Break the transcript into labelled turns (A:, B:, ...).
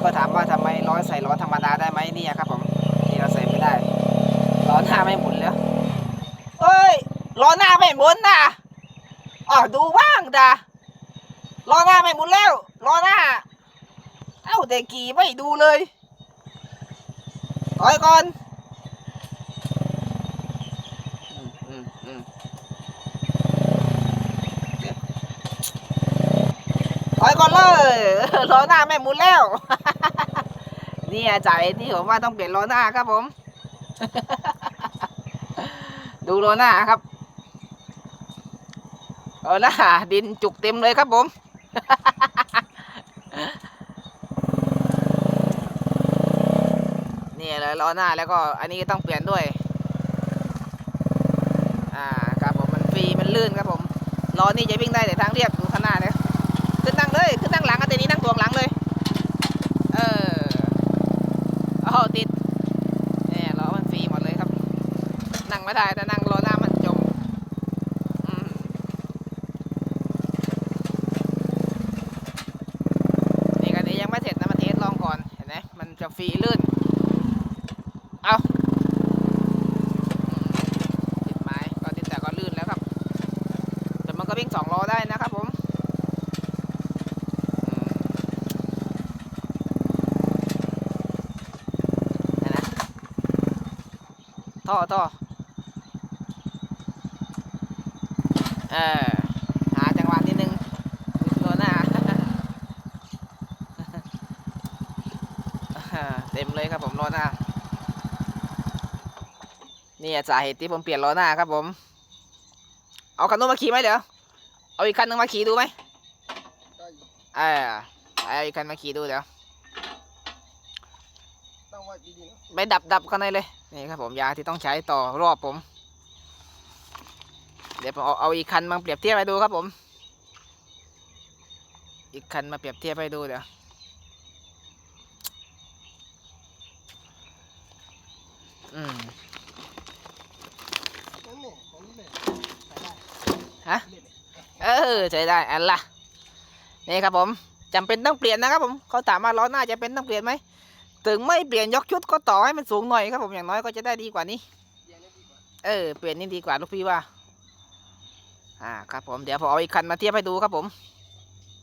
A: เขาถามว่าทำไมล้อใส่ล้อธรรมดาได้ไหมนี่ครับผมนี่เราใส่ไม่ได้ล้อหน้าไม่หมุนแล้วเอ้ยล้อหน้าไม่หมุนนะอ๋อดูบ้างดาล้อหน้าไม่หมุนแล้วล้อหน้า เอ้าแต่กี่ไม่ดูเลยถอยก่อน ก่อนเลยล้อหน้าไม่หมุนแล้วนี่ยจ่ายนี่ผมว่าต้องเปลี่ยนล้อหน้าครับผม ดูล้อหน้าครับล้อหน้าดินจุกเต็มเลยครับผมนี่เลยล้อหน้าแล้วก็อันนี้ต้องเปลี่ยนด้วย อ่าครับผมมันฟรีมันลื่นครับผมล้อนี่จะวิ่งได้แต่ทางเรียบดูข้างหน้าเนี่ยขึ้นนั่งเลย ขึ้นนั่งหลังอันนี้นั่งตัวงหลังเลย เออเอติดเนี่ยล้อมันฟรีหมดเลยครับ นั่งไม่ได้แต่นั่งล้อหน้ามันจมนี่กันนี้ยังไม่เสร็จนะมาเทสลองก่อนเห็นไหมมันจะฟรีลื่น เอาติดไม้ก็ติดแต่ก็ลื่นแล้วครับ แต่มันก็วิ่งสองล้อได้นะครับผมอืมนั่นนะ ท่อท่อเออหาจังหวะนิดนึงตัวหน้าเต็มเลยครับผมล้อหน้านี่สาเหตุที่ผมเปลี่ยนล้อหน้าครับผม เอาคันนู้นมาขี่ไหมเดี๋ยวเอาอีกคันนึงมาขี่ดูไหม
B: ได้อยู่
A: เออเอาอีกคันมาขี่ดูเดี๋ยว
B: ไป
A: ดับดับข้างในเลยนี่ครับผมยาที่ต้องใช้ต่อรอบผม เดี๋ยวผมเอาเอาอีกคันมาเปรียบเทียบให้ดูครับผม อีกคันมาเปรียบเทียบให้ดูเดี๋ยวอืมฮะ
B: เอ
A: อใช้ได้อันละนี่ครับผมจำเป็นต้องเปลี่ยนนะครับผมเขาถามว่าล้อหน้าจะเป็นต้องเปลี่ยนไหม ถึงไม่เปลี่ยนยกชุดก็ต่อให้มันสูงหน่อยครับผมอย่างน้อยก็จะได้ดีกว่านี้
B: เอ
A: อเปลี่ยนนี่ดีกว่าลูกพี่ว่า อ่าครับผมเดี๋ยวผมเอาอีกคันมาเทียบให้ดูครับผม